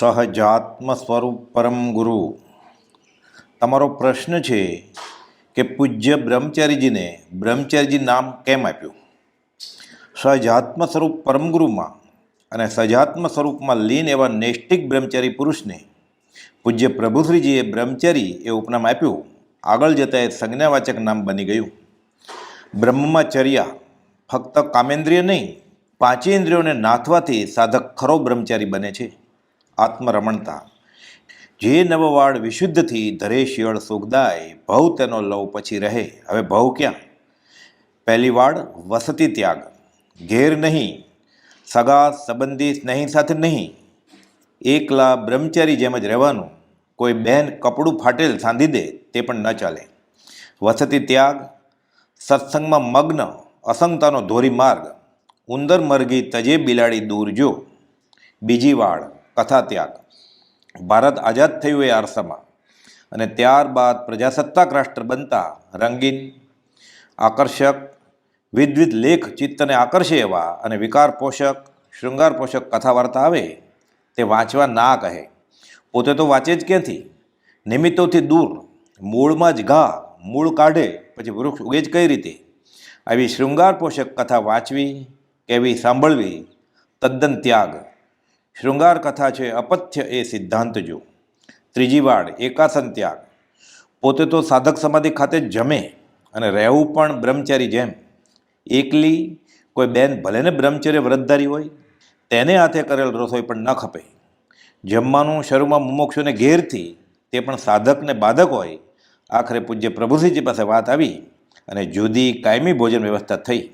સહજાત્મ સ્વરૂપ પરમ ગુરુ તમારો પ્રશ્ન છે કે પૂજ્ય બ્રહ્મચારીજીને બ્રહ્મચારીજી નામ કેમ આપ્યું? સહજાત્મ સ્વરૂપ પરમ ગુરુમાં અને સહજાત્મ સ્વરૂપમાં લીન એવા નૈષ્ઠિક બ્રહ્મચારી પુરુષને પૂજ્ય પ્રભુશ્રીજીએ બ્રહ્મચારી એ ઉપનામ આપ્યું. આગળ જતાં એ સંજ્ઞાવાચક નામ બની ગયું. બ્રહ્મમાં ચર્યા ફક્ત કામેન્દ્રિય નહીં, પાંચેન્દ્રિયોને નાથવાથી સાધક ખરો બ્રહ્મચારી બને છે. આત્મરમણતા. જે નવવાળ વિશુદ્ધથી ધરે શિયળ સુખદાય, ભવ તેનો લવ પછી રહે. હવે ભવ ક્યાં? પહેલી વાળ વસતી ત્યાગ. ઘેર નહીં, સગા સંબંધી સ્નેહી સાથે નહીં. એકલા બ્રહ્મચારી જેમ જ રહેવાનું. કોઈ બહેન કપડું ફાટેલ સાંધી દે, તે પણ ન ચાલે. વસતી ત્યાગ, સત્સંગમાં મગ્ન અસંગતાનો ધોરી માર્ગ ઉંદર મરઘી તજે બિલાડી દૂર જો. બીજી વાડ કથા ત્યાગ ભારત આઝાદ થયું એ આરસામાં અને ત્યારબાદ પ્રજાસત્તાક રાષ્ટ્ર બનતા રંગીન, આકર્ષક વિધવિધ લેખ ચિત્તને આકર્ષે એવા અને વિકાર પોષક શૃંગાર પોષક કથા વાર્તા આવે તે વાંચવા ના કહે. પોતે તો વાંચે જ ક્યાંથી? નિમિત્તોથી દૂર, મૂળમાં જ ઘા, મૂળ કાઢે, પછી વૃક્ષ ઉગે જ કઈ રીતે? આવી શૃંગાર પોષક કથા વાંચવી કેવી સાંભળવી તદ્દન ત્યાગ. શૃંગાર કથા છે, અપથ્ય એ સિદ્ધાંત જો. ત્રીજી વાડ, એકાસન ત્યાગ. પોતે તો સાધક સમાધિ ખાતે જમે અને રહેવું પણ બ્રહ્મચારી જેમ. એકલી કોઈ બેન ભલે ને બ્રહ્મચર્ય વ્રતધારી હોય, તેને હાથે કરેલ રસોઈ પણ ન ખપે. જમવાનું શરૂમાં મુમોક્ષોને ઘેરથી, તે પણ સાધકને બાધક હોય, આખરે પૂજ્ય પ્રભુસિંહજી પાસે વાત આવી અને જુદી કાયમી ભોજન વ્યવસ્થા થઈ.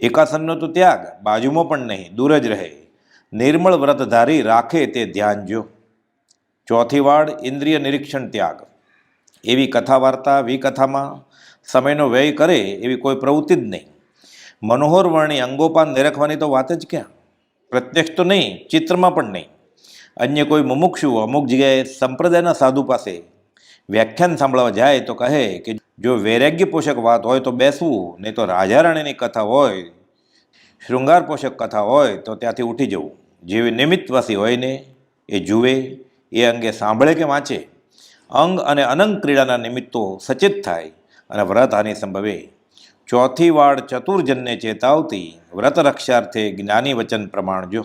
એકાસનનો તો ત્યાગ, બાજુમાં પણ નહીં, દૂર જ રહે. નિર્મળ વ્રતધારી રાખે તે ધ્યાન જો. ચોથી વાડ ઇન્દ્રિય નિરીક્ષણ ત્યાગ. એવી કથા વાર્તા વિકથામાં સમયનો વ્યય કરે એવી કોઈ પ્રવૃત્તિ જ નહીં. મનોહર વર્ણી અંગોપાન નિરખવાની તો વાત જ ક્યાં? પ્રત્યક્ષ તો નહીં, ચિત્રમાં પણ નહીં. અન્ય કોઈ મુમુક્ષુ અમુક જગ્યાએ સંપ્રદાયના સાધુ પાસે વ્યાખ્યાન સાંભળવા જાય તો કહે કે જો વૈરાગ્ય પોષક વાત હોય તો બેસવું, નહીં તો રાજા રાણીની કથા હોય, શૃંગાર પોષક કથા હોય તો ત્યાંથી ઉઠી જવું. જેવી નિમિત્તવાસી હોય ને, એ જુએ, એ અંગે સાંભળે કે વાંચે, અંગ અને અનંગ ક્રીડાના નિમિત્તો સચેત થાય અને વ્રત હાનિ સંભવે. ચોથી વાડ ચતુર્જનને ચેતાવતી વ્રત રક્ષાર્થે જ્ઞાની વચન પ્રમાણ જો.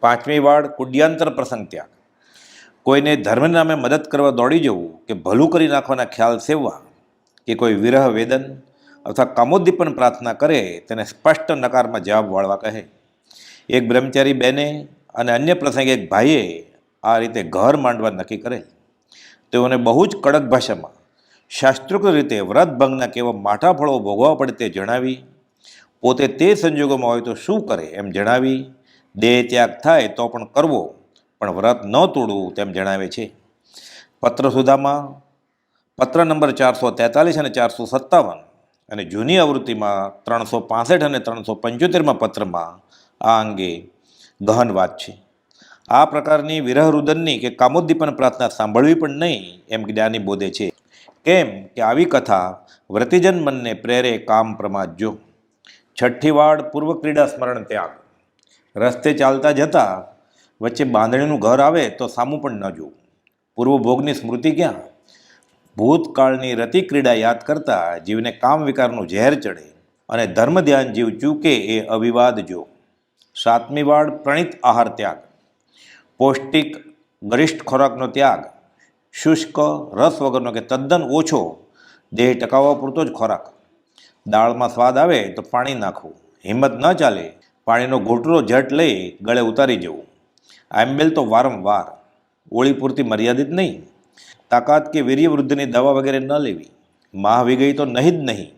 પાંચમી વાડ કુડ્યાંતર પ્રસંગ ત્યાગ. કોઈને ધર્મ નામે મદદ કરવા દોડી જવું કે ભલું કરી નાખવાના ખ્યાલ સેવવા, કે કોઈ વિરહ વેદન અથવા કામોદ્દીપન પ્રાર્થના કરે, તેને સ્પષ્ટ નકારમાં જવાબ વાળવા કહે. એક બ્રહ્મચારી બેને અને અન્ય પ્રસંગે એક ભાઈએ આ રીતે ઘર માંડવા નક્કી કરે તેઓને બહુ જ કડક ભાષામાં શાસ્ત્રોક્ત રીતે વ્રત ભંગના કેવા માઠા ફળો ભોગવવા પડે તે જણાવી, પોતે તે સંજોગોમાં હોય તો શું કરે એમ જણાવી, દેહ ત્યાગ થાય તો પણ કરવો, પણ વ્રત ન તોડવું તેમ જણાવે છે. પત્ર સુધામાં પત્ર નંબર ચારસો તેતાલીસ અને ચારસો સત્તાવન અને જૂની આવૃત્તિમાં ત્રણસો પાસઠ અને ત્રણસો પંચોતેરમાં પત્રમાં આ અંગે ગહન વાત છે. આ પ્રકારની વિરહ રુદનની કે કામોદ્દીપન પ્રાર્થના સાંભળવી પણ નહીં એમ જ્ઞાની બોધે છે. કેમ કે આવી કથા વ્રતિજન મનને પ્રેરે કામ પ્રમાદ જો. છઠ્ઠી વાડ પૂર્વ ક્રીડા સ્મરણ ત્યાગ. રસ્તે ચાલતા જતા વચ્ચે બાંધણીનું ઘર આવે તો સામું પણ ન જોવું પૂર્વ ભોગની સ્મૃતિ ક્યાં? ભૂતકાળની રતિ ક્રીડા યાદ કરતા જીવને કામ વિકારનું ઝેર ચડે અને ધર્મ ધ્યાન જીવ ચૂકે એ અવિવાદ જો. સાતમી વાડ પ્રણિત આહાર ત્યાગ. પૌષ્ટિક ગરિષ્ઠ ખોરાકનો ત્યાગ. શુષ્ક રસ વગરનો કે તદ્દન ઓછો દેહ ટકાવવા પૂરતો જ ખોરાક. દાળમાં સ્વાદ આવે તો પાણી નાખવું. હિંમત ન ચાલે પાણીનો ઘૂંટરો જટ લઈ ગળે ઉતારી જવું. આંબેલ તો વારંવાર ઓળી પૂરતી મર્યાદિત નહીં. તાકાત કે વીર્ય વૃદ્ધની દવા વગેરે ન લેવી. માહ વિગઈ તો નહીં જ નહીં.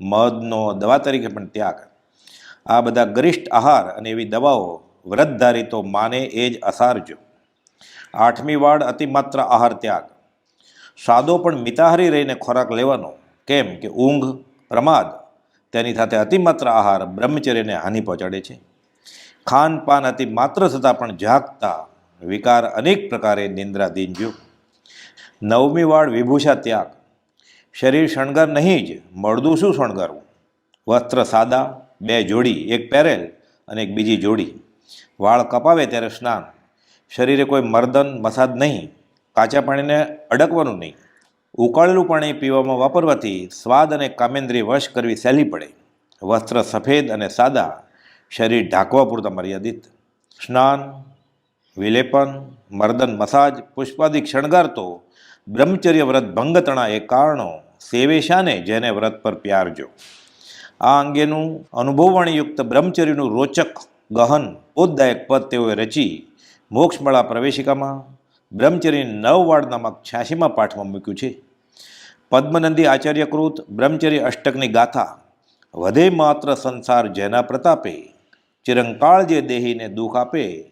મધનો દવા તરીકે પણ ત્યાગ. આ બધા ગરિષ્ઠ આહાર અને એવી દવાઓ વ્રતધારી તો માને એ જ અસારજો. આઠમી વાડ અતિમાત્ર આહાર ત્યાગ. સાદો પણ મિતાહારી રહીને ખોરાક લેવાનો. કેમ કે ઊંઘ, પ્રમાદ, તેની સાથે અતિમાત્ર આહાર બ્રહ્મચર્યને હાનિ પહોંચાડે છે. ખાનપાન અતિ માત્ર છતાં પણ જાગતા વિકાર અનેક પ્રકારે નિંદ્રા જો નવમી વાળ વિભૂષા ત્યાગ. શરીર શણગાર નહીં જ, મળદું શું શણગારવું? વસ્ત્ર સાદા બે જોડી, એક પહેરેલ અને એક બીજી જોડી. વાળ કપાવે ત્યારે સ્નાન. શરીરે કોઈ મર્દન, મસાજ નહીં. કાચા પાણીને અડકવાનું નહીં. ઉકાળેલું પાણી પીવામાં વાપરવાથી સ્વાદ અને કામેન્દ્રિય વશ કરવી સહેલી પડે. વસ્ત્ર સફેદ અને સાદા. શરીર ઢાંકવા પૂરતા મર્યાદિત. સ્નાન, વિલેપન, મર્દન મસાજ પુષ્પાદિક શણગાર તો બ્રહ્મચર્ય વ્રત ભંગતણા એ કારણો. સેવેશાને જેને વ્રત પર પ્યારજો. આ અંગેનું અનુભવવાણીયુક્ત બ્રહ્મચર્યનું રોચક ગહન બોધદાયક પદ તેઓએ રચી મોક્ષમળા પ્રવેશિકામાં બ્રહ્મચર્ય નવ વાડ નામક છ્યાસીમાં પાઠમાં મૂક્યું છે. પદ્મનંદી આચાર્યકૃત બ્રહ્મચર્ય અષ્ટકની ગાથા, વધે માત્ર સંસાર જેના પ્રતાપે, ચિરંકાળ જે દેહીને દુઃખ આપે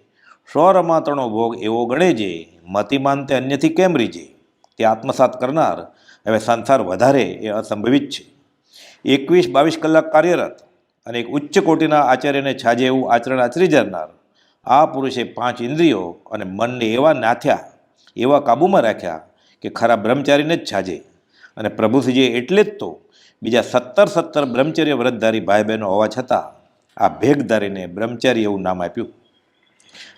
સ્વરમાતણો ભોગ એવો ગણે જે, મતિમાન તે અન્યથી કેમ રીજે? તે આત્મસાત કરનાર, હવે સંસાર વધારે એ અસંભવિત છે. એકવીસ બાવીસ કલાક કાર્યરત અને એક ઉચ્ચ કોટીના આચાર્યને છાજે એવું આચરણ આચરી જનાર. આ પુરુષે પાંચ ઇન્દ્રિયો અને મનને એવા નાથ્યા, એવા કાબૂમાં રાખ્યા કે ખરા બ્રહ્મચારીને જ છાજે. અને પ્રભુશ્રીજીએ એટલે જ તો બીજા સત્તર સત્તર બ્રહ્મચર્ય વ્રતધારી ભાઈ બહેનો હોવા છતાં આ ભેગધારીને બ્રહ્મચારી એવું નામ આપ્યું.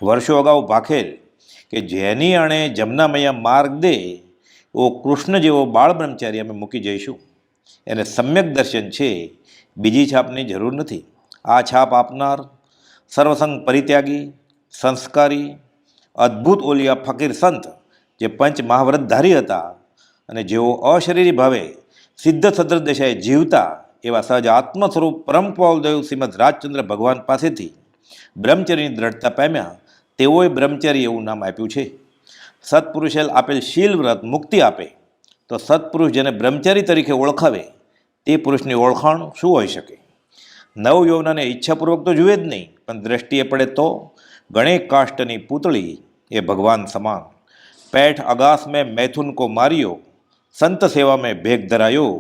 વર્ષો અગાઉ ભાખેલ કે જેની અણે જમનામૈયા માર્ગ દે, ઓ કૃષ્ણ જેવો બાળ બ્રહ્મચારી અમે મૂકી જઈશું. એને સમ્યક દર્શન છે, બીજી છાપની જરૂર નથી. આ છાપ આપનાર, સર્વસંગ પરિત્યાગી, સંસ્કારી, અદ્ભુત ઓલિયા ફકીર સંત, જે પંચ મહાવ્રતધારી હતા અને જેઓ અશરીરી ભાવે સિદ્ધ સદ્ર દેશાએ જીવતા એવા સહજ આત્મ સ્વરૂપ પરમ પાવલદેવ શ્રીમદ રાજચંદ્ર ભગવાન પાસેથી બ્રહ્મચર્યની દ્રઢતા પામ્યા, તેઓએ બ્રહ્મચર્ય એવું નામ આપ્યું છે. સત્પુરુષે આપેલ શીલ વ્રત મુક્તિ આપે તો સત્પુરુષ જેને બ્રહ્મચારી તરીકે ઓળખાવે, તે પુરુષની ઓળખાણ શું હોઈ શકે? નવ યૌવનાને ઈચ્છાપૂર્વક તો જુએ જ નહીં, પણ દ્રષ્ટિએ પડે તો ગણે કાષ્ટની પૂતળી એ ભગવાન સમાન. પેઠ અગાસ મેં મૈથુન કો માર્યો, સંત સેવા મેં ભેગ ધરાયો.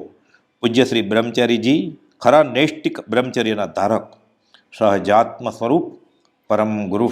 પૂજ્ય બ્રહ્મચારીજી, ખરા નૈષ્ટિક બ્રહ્મચર્યના ધારક સહજાત્મ સ્વરૂપ પરમ ગુરુ.